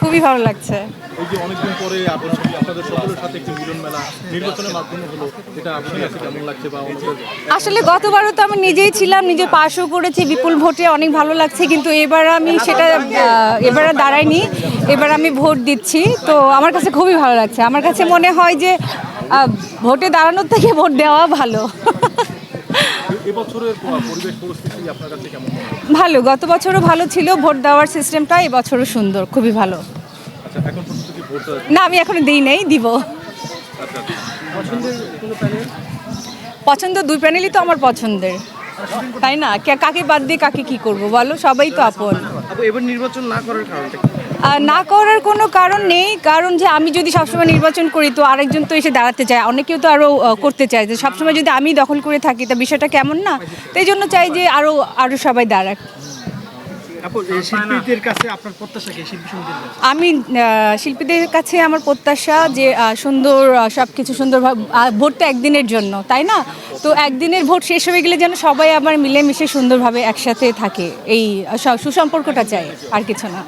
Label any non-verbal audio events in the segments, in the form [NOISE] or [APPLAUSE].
খুবই ভালো লাগছে। এই যে অনেকদিন পরে আপনাদের সকলের সাথে একটি মিলন মেলা নির্বাচনের মাধ্যমে হলো এটা আপনার কাছে কেমন লাগছে বা আসলে গতবারও তো আমি নিজেই ছিলাম নিজে পাশও করেছি বিপুল ভোটে অনেক ভালো লাগছে কিন্তু এবার আমি সেটা এবার দাঁড়াইনি এবার আমি ভোট দিচ্ছি তো আমার কাছে খুবই ভালো লাগছে। আমার কাছে মনে হয় যে ভোটে দাঁড়ানোর থেকে ভোট দেওয়া ভালো। [LAUGHS] এবছরের পরিবেশ পরিস্থিতি আপনার কাছে কেমন ভালো গত বছরও ভালো ছিল ভোট দেওয়ার সিস্টেমটা এবছরও সুন্দর খুবই ভালো। আচ্ছা না আমি এখনও দিই নেই দিব। আচ্ছা পছন্দ দুই প্যানেলই তো আমার পছন্দের। তাই না? কাকে বাদ দিয়ে কাকে কি করব বলো? সবাই তো আপন। এবার নির্বাচন না করার কারণটা না করার কোনো কারণ নেই, কারণ যে আমি যদি সবসময় নির্বাচন করি, তো আরেকজন তো এসে দাঁড়াতে চায়। অনেকেও তো আরও করতে চায় যে সবসময় যদি আমি দখল করে থাকি, তা বিষয়টা কেমন না? তো এই জন্য চাই যে আরও আরও সবাই দাঁড়াক। আমি শিল্পীদের কাছে আমার প্রত্যাশা যে সুন্দর সব কিছু সুন্দরভাবে ভোট তো একদিনের জন্য তাই না? তো একদিনের ভোট শেষ হয়ে গেলে যেন সবাই আবার মিলেমিশে সুন্দরভাবে একসাথে থাকে এই সুসম্পর্কটা চাই আর কিছু না।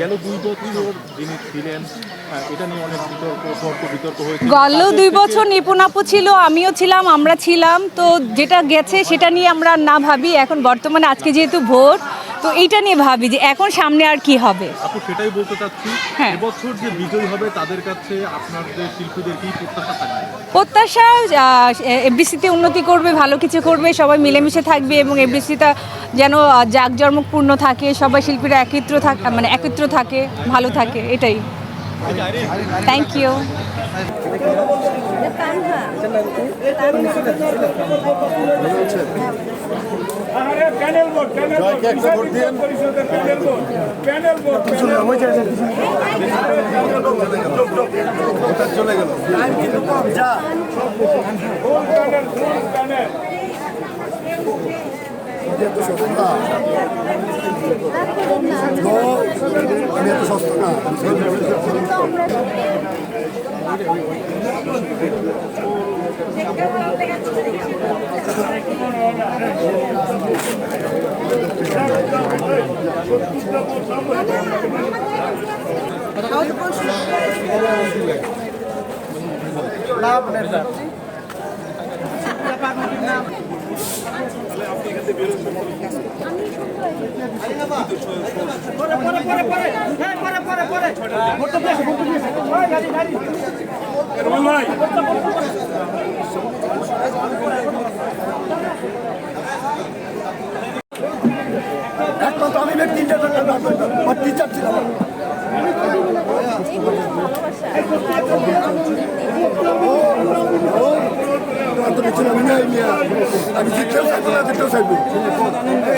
গেল দুই বছর যিনি ছিলেন আহ, এটা নিয়ে অনেক বিতর্ক তর্ক বিতর্ক হয়েছে গল্ল দুই বছর নিপুণ আপু ছিল আমিও ছিলাম আমরা ছিলাম তো যেটা গেছে সেটা নিয়ে আমরা না ভাবি এখন বর্তমানে আজকে যেহেতু ভোট তো এইটা নিয়ে ভাবি যে এখন সামনে আর কি হবে। আপু সেটাই বলতে চাচ্ছি হ্যাঁ। এবছর যে বিজয়ী হবে তাদের কাছে আপনাদের শিল্পীদের কি প্রত্যাশা থাকবে? প্রত্যাশা এফবিসিতে উন্নতি করবে ভালো কিছু করবে সবাই মিলেমিশে থাকবে এবং এফবিসিটা যেন জাঁকজমকপূর্ণ থাকে সবাই শিল্পীরা একত্র থাক মানে একত্র থাকে ভালো থাকে এটাই। Thank you panel vote panel vote পরিষদের প্যানেল ফুল প্যানেল ফুল প্যানেল রোমান আমি ব্যক্তি আমার টিচার ছিলাম আমি না শিক্ষাও চাইব